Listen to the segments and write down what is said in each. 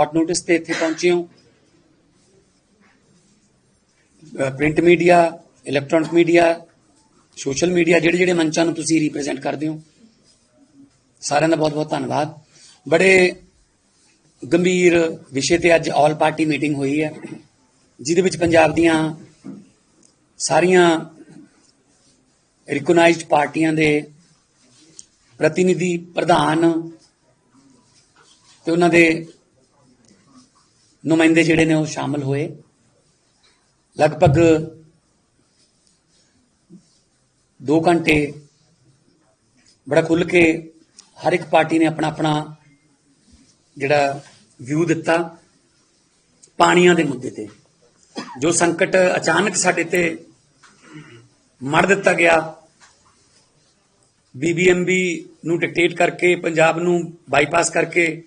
Hot notice ਤੇ ਇੱਥੇ ਪਹੁੰਚੇ ਹੋ। Print media electronic media social media ਜਿਹੜੇ ਜਿਹੜੇ ਮੰਚਾਂ ਨੂੰ ਤੁਸੀਂ ਰਿਪਰੈਜ਼ੈਂਟ ਕਰਦੇ ਹੋ। ਸਾਰਿਆਂ ਦਾ ਬਹੁਤ ਬਹੁਤ ਧੰਨਵਾਦ। ਬੜੇ ਗੰਭੀਰ ਵਿਸ਼ੇ ਤੇ ਅੱਜ ਆਲ ਪਾਰਟੀ ਮੀਟਿੰਗ ਹੋਈ ਹੈ, ਜਿਹਦੇ ਵਿੱਚ ਪੰਜਾਬ ਦੀਆਂ ਸਾਰੀਆਂ ਰਿਕਗਨਾਈਜ਼ਡ ਪਾਰਟੀਆਂ ਦੇ ਪ੍ਰਤੀਨਿਧੀ ਪ੍ਰਧਾਨ ਤੇ ਉਹਨਾਂ ਦੇ ਨੁਮਾਇੰਦੇ ਜਿਹੜੇ ਨੇ ਉਹ ਸ਼ਾਮਲ ਹੋਏ। ਲਗਭਗ 2 ਘੰਟੇ ਬੜਾ ਖੁੱਲ ਕੇ ਹਰ ਇੱਕ ਪਾਰਟੀ ਨੇ ਆਪਣਾ ਆਪਣਾ ਜਿਹੜਾ ਵਿਊ ਦਿੱਤਾ ਪਾਣੀਆਂ ਦੇ ਮੁੱਦੇ ਤੇ। ਜੋ ਸੰਕਟ ਅਚਾਨਕ ਸਾਡੇ ਤੇ ਮੜ ਦਿੱਤਾ ਗਿਆ ਬੀਬੀਐਮਬੀ ਨੂੰ ਡਿਕਟੇਟ ਕਰਕੇ, ਪੰਜਾਬ ਨੂੰ ਬਾਈਪਾਸ ਕਰਕੇ,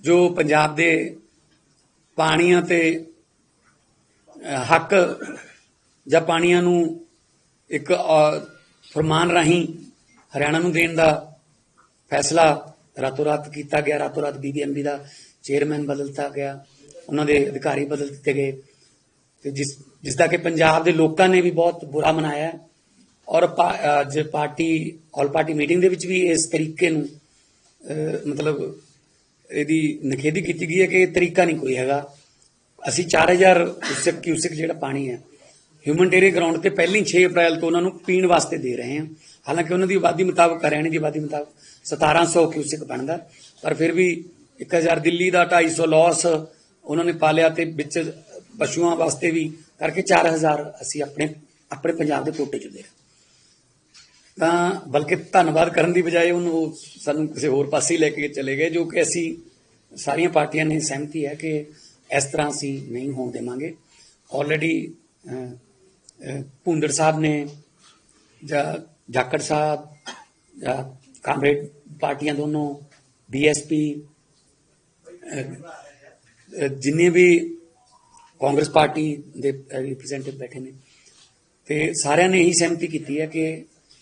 ਜੋ ਪੰਜਾਬ ਦੇ ਪਾਣੀਆਂ ਤੇ ਹੱਕ ਜਾਂ ਪਾਣੀਆਂ ਨੂੰ ਇੱਕ ਅਹ, ਫਰਮਾਨ ਰਾਹੀਂ ਹਰਿਆਣਾ ਨੂੰ ਦੇਣ ਦਾ ਫੈਸਲਾ ਰਾਤੋਂ ਰਾਤ ਕੀਤਾ ਗਿਆ। ਰਾਤੋਂ ਰਾਤ ਬੀਬੀਐਮਬੀ ਦਾ ਚੇਅਰਮੈਨ ਬਦਲਤਾ ਗਿਆ। ਉਹਨਾਂ ਦੇ ਅਧਿਕਾਰੀ ਬਦਲ ਦਿੱਤੇ ਗਏ। ਤੇ ਜਿਸ ਜਿਸ ਦਾ ਕਿ ਪੰਜਾਬ ਦੇ ਲੋਕਾਂ ਨੇ ਵੀ ਬਹੁਤ ਬੁਰਾ ਮਨਾਇਆ ਔਰ ਪਾ- ਅੱਜ ਪਾਰਟੀ ਆਲ ਪਾਰਟੀ ਮੀਟਿੰਗ ਦੇ ਵਿੱਚ ਵੀ ਇਸ ਤਰੀਕੇ ਨੂੰ ਮਤਲਬ ਇਹਦੀ ਨਖੇਦੀ ਕੀਤੀ ਗਈ ਹੈ ਕਿ ਇਹ ਤਰੀਕਾ ਨਹੀਂ ਕੋਈ ਹੈਗਾ। ਅਸੀਂ 4000 ਕਿਊਸਕ ਕਿਊਸਕ ਜਿਹੜਾ ਪਾਣੀ ਹੈ ਹਿਊਮਨ ਡੇਰੇ ਗਰਾਊਂਡ ਤੇ ਪਹਿਲੀ 6 ਅਪ੍ਰੈਲ ਤੋਂ ਉਹਨਾਂ ਨੂੰ ਪੀਣ ਵਾਸਤੇ ਦੇ ਰਹੇ ਹਾਂ। ਹਾਲਾਂਕਿ ਉਹਨਾਂ ਦੀ ਆਬਾਦੀ ਮੁਤਾਬਕ, ਹਰਿਆਣੇ ਦੀ ਆਬਾਦੀ ਮੁਤਾਬਕ 1700 ਕਿਊਸਕ ਬਣਦਾ। ਪਰ ਫਿਰ ਵੀ 1000 ਦਿੱਲੀ ਦਾ 250 ਲਾਸ ਉਹਨਾਂ ਨੇ ਪਾਲਿਆ ਤੇ ਵਿੱਚ ਪਸ਼ੂਆਂ ਵਾਸਤੇ ਵੀ ਕਰਕੇ 4000 ਅਸੀਂ ਆਪਣੇ ਆਪਣੇ ਪੰਜਾਬ ਦੇ ਟੋਟੇ ਚ ਦੇ ਤਾਂ ਬਲਕਿ ਧੰਨਵਾਦ ਕਰਨ ਦੀ ਬਜਾਏ ਉਹਨੂੰ ਉਹ ਸਾਨੂੰ ਕਿਸੇ ਹੋਰ ਪਾਸੇ ਲੈ ਕੇ ਚਲੇ ਗਏ, ਜੋ ਕਿ ਅਸੀਂ ਸਾਰੀਆਂ ਪਾਰਟੀਆਂ ਨੇ ਸਹਿਮਤੀ ਹੈ ਕਿ ਇਸ ਤਰ੍ਹਾਂ ਅਸੀਂ ਨਹੀਂ ਹੋਣ ਦੇਵਾਂਗੇ। ਆਲਰੇਡੀ ਭੁੰਦੜ ਸਾਹਿਬ ਨੇ ਜਾਂ ਜਾਕੜ ਸਾਹਿਬ ਜਾਂ ਕਾਮਰੇਡ ਪਾਰਟੀਆਂ ਦੋਨੋਂ ਬੀਐਸਪੀ ਜਿੰਨੇ ਵੀ ਕਾਂਗਰਸ ਪਾਰਟੀ ਦੇ ਰਿਪਰੈਜ਼ੈਂਟੇਟਿਵ ਬੈਠੇ ਨੇ, ਤੇ ਸਾਰਿਆਂ ਨੇ ਇਹੀ ਸਹਿਮਤੀ ਕੀਤੀ ਹੈ ਕਿ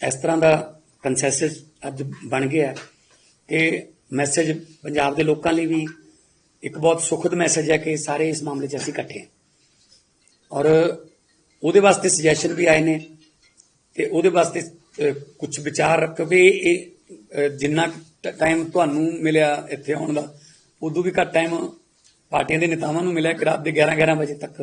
ਇਸ ਤਰ੍ਹਾਂ ਦਾ ਕੰਸੈਂਸਸ ਅੱਜ ਬਣ ਗਿਆ ਹੈ ਕਿ ਮੈਸੇਜ ਪੰਜਾਬ ਦੇ ਲੋਕਾਂ ਲਈ ਵੀ ਇੱਕ ਬਹੁਤ ਸੁਖਦ ਮੈਸੇਜ ਹੈ ਕਿ ਸਾਰੇ ਇਸ ਮਾਮਲੇ 'ਚ ਅਸੀਂ ਇਕੱਠੇ ਹਾਂ। ਔਰ ਉਹਦੇ ਵਾਸਤੇ ਸੁਜੈਸ਼ਨ ਵੀ ਆਏ ਨੇ ਤੇ ਉਹਦੇ ਵਾਸਤੇ ਕੁਝ ਵਿਚਾਰ ਕਿਉਂਕਿ ਇਹ ਜਿੰਨਾ ਟਾਈਮ ਤੁਹਾਨੂੰ ਮਿਲਿਆ ਇੱਥੇ ਆਉਣ ਦਾ, ਉਦੋਂ ਵੀ ਘੱਟ ਟਾਈਮ ਪਾਰਟੀਆਂ ਦੇ ਨੇਤਾਵਾਂ ਨੂੰ ਮਿਲਿਆ ਕਿ ਰਾਤ ਦੇ 11 11 ਵਜੇ ਤੱਕ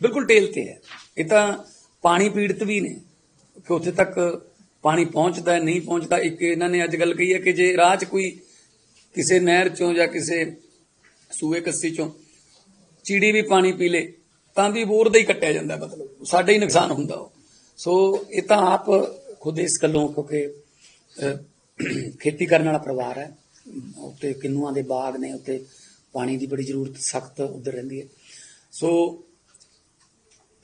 ਬਿਲਕੁਲ ਟੇਲ ਤੇ ਹੈ। ਇਹ ਤਾਂ ਪਾਣੀ ਪੀੜਤ ਵੀ ਨੇ, ਕਿ ਉੱਥੇ ਤੱਕ ਪਾਣੀ ਪਹੁੰਚਦਾ ਹੈ, ਨਹੀਂ ਪਹੁੰਚਦਾ। ਇੱਕ ਇਹਨਾਂ ਨੇ ਅੱਜ ਗੱਲ ਕਹੀ ਹੈ ਕਿ ਜੇ ਰਾਹ 'ਚ ਕੋਈ ਕਿਸੇ ਨਹਿਰ ਚੋਂ ਜਾਂ ਕਿਸੇ ਸੂਏ ਕੱਸੀ ਚੋਂ ਚਿੜੀ ਵੀ ਪਾਣੀ ਪੀ ਲੇ, ਤਾਂ ਵੀ ਬੋਰ ਦਾ ਹੀ ਕੱਟਿਆ ਜਾਂਦਾ ਮਤਲਬ ਸਾਡਾ ਹੀ ਨੁਕਸਾਨ ਹੁੰਦਾ ਉਹ। ਸੋ ਇਹ ਤਾਂ ਆਪ ਖੁਦ ਇਸ ਗੱਲੋਂ, ਕਿਉਂਕਿ ਖੇਤੀ ਕਰਨ ਵਾਲਾ ਪਰਿਵਾਰ ਹੈ। ਉੱਤੇ ਕਿੰਨੂਆਂ ਦੇ ਬਾਗ ਨੇ ਉੱਤੇ ਪਾਣੀ ਦੀ ਬੜੀ ਜ਼ਰੂਰਤ ਸਖਤ ਉੱਧਰ ਰਹਿੰਦੀ ਹੈ। ਸੋ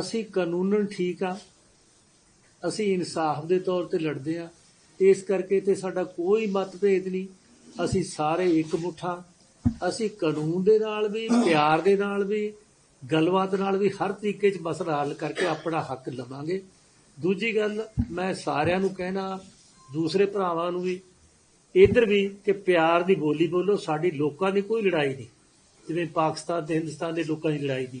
ਅਸੀਂ ਕਾਨੂੰਨਨ ਠੀਕ ਆ, ਅਸੀਂ ਇਨਸਾਫ ਦੇ ਤੌਰ ਤੇ ਲੜਦੇ ਆ। ਇਸ ਕਰਕੇ ਤੇ ਸਾਡਾ ਕੋਈ ਮਤਭੇਦ ਨਹੀਂ। ਅਸੀਂ ਸਾਰੇ ਇੱਕ ਮੁੱਠਾ। ਅਸੀਂ ਕਾਨੂੰਨ ਦੇ ਨਾਲ ਵੀ, ਪਿਆਰ ਦੇ ਨਾਲ ਵੀ, ਗੱਲਬਾਤ ਨਾਲ ਵੀ ਹਰ ਤਰੀਕੇ 'ਚ ਮਸਲਾ ਹੱਲ ਕਰਕੇ ਆਪਣਾ ਹੱਕ ਲਵਾਂਗੇ। ਦੂਜੀ ਗੱਲ, ਮੈਂ ਸਾਰਿਆਂ ਨੂੰ ਕਹਿਣਾ, ਦੂਸਰੇ ਭਰਾਵਾਂ ਨੂੰ ਵੀ, ਇੱਧਰ ਵੀ ਕਿ ਪਿਆਰ ਦੀ ਬੋਲੀ ਬੋਲੋ, ਸਾਡੀ ਲੋਕਾਂ ਦੀ ਕੋਈ ਲੜਾਈ ਨਹੀਂ। ਜਿਵੇਂ ਪਾਕਿਸਤਾਨ ਤੇ ਹਿੰਦੁਸਤਾਨ ਦੇ ਲੋਕਾਂ ਦੀ ਲੜਾਈ ਨਹੀਂ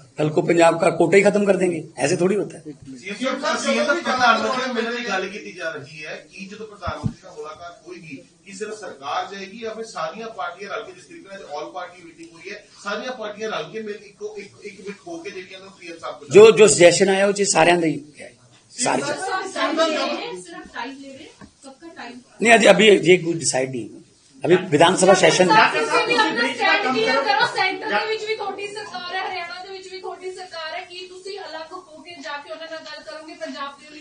कल को पंजाब का कोटा ही खत्म कर देंगे ऐसे थोड़ी होता है ਸੀਐਮ ਸਾਹਿਬ ਸੀਐਮ ਦਾ ਪ੍ਰਧਾਨ ਮੰਤਰੀ ਨਾਲ ਮਿਲਣ ਦੀ ਗੱਲ ਕੀਤੀ ਜਾ ਰਹੀ ਹੈ ਕਿ ਜਦੋਂ ਪ੍ਰਧਾਨ ਮੰਤਰੀ ਨਾਲ ਮੁਲਾਕਾਤ ਹੋਏਗੀ ਕਿ ਸਿਰਫ ਸਰਕਾਰ ਜਾਏਗੀ ਜਾਂ ਫਿਰ ਸਾਰੀਆਂ ਪਾਰਟੀਆਂ ਰਲ ਕੇ ਜਿਸ ਤਰੀਕੇ ਨਾਲ ਆਲ ਪਾਰਟੀ ਮੀਟਿੰਗ ਹੋਈ ਹੈ ਸਾਰੀਆਂ ਪਾਰਟੀਆਂ ਰਲ ਕੇ ਮਿਲ ਇੱਕੋ ਇੱਕ ਇੱਕ ਮਿੱਟ ਹੋ ਕੇ ਜਿਹੜੀਆਂ ਨੂੰ ਸੀਐਮ ਸਾਹਿਬ ਕੋਲ जो जो सजेशन आया वो चीज सारे अंदर ही है सारे टाइम ले रहे हैं सिर्फ टाइम ले रहे हैं सबका टाइम नहीं अभी अभी ये कुछ डिसाइड नहीं हुआ अभी विधानसभा सेशन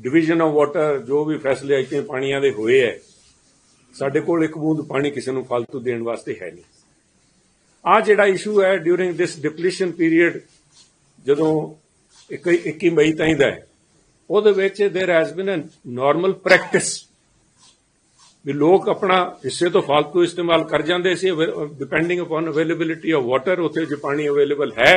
ਡਿਵੀਜ਼ਨ ਆਫ ਵਾਟਰ ਜੋ ਵੀ ਫੈਸਲੇ ਆਈਆਂ ਪਾਣੀਆਂ ਦੇ ਹੋਏ ਹੈ, ਸਾਡੇ ਕੋਲ ਇੱਕ ਬੂੰਦ ਪਾਣੀ ਕਿਸੇ ਨੂੰ ਫालतू ਦੇਣ ਵਾਸਤੇ ਹੈ ਨਹੀਂ। ਆ ਜਿਹੜਾ ਇਸ਼ੂ ਹੈ ਡਿਊਰਿੰਗ ਦਿਸ ਡਿਪਲੀਸ਼ਨ ਪੀਰੀਅਡ ਜਦੋਂ 21 ਮਈ ਤਾਈਂ ਦਾ ਹੈ, ਉਹਦੇ ਵਿੱਚ there has been a normal practice ਵੀ ਲੋਕ ਆਪਣਾ ਹਿੱਸੇ ਤੋਂ ਫालतू ਇਸਤੇਮਾਲ ਕਰ ਜਾਂਦੇ ਸੀ depending upon availability of water ਉੱਥੇ ਜੇ ਪਾਣੀ ਅਵੇਲੇਬਲ ਹੈ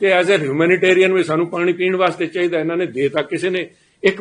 ਤੇ ਐਜ਼ ਅ ਹਿਊਮੈਨਿਟੇਰੀਅਨ ਵੀ ਸਾਨੂੰ ਪਾਣੀ ਪੀਣ ਵਾਸਤੇ ਚਾਹੀਦਾ, ਇਹਨਾਂ ਨੇ ਦੇਤਾ ਕਿਸੇ ਨੇ ਇੱਕ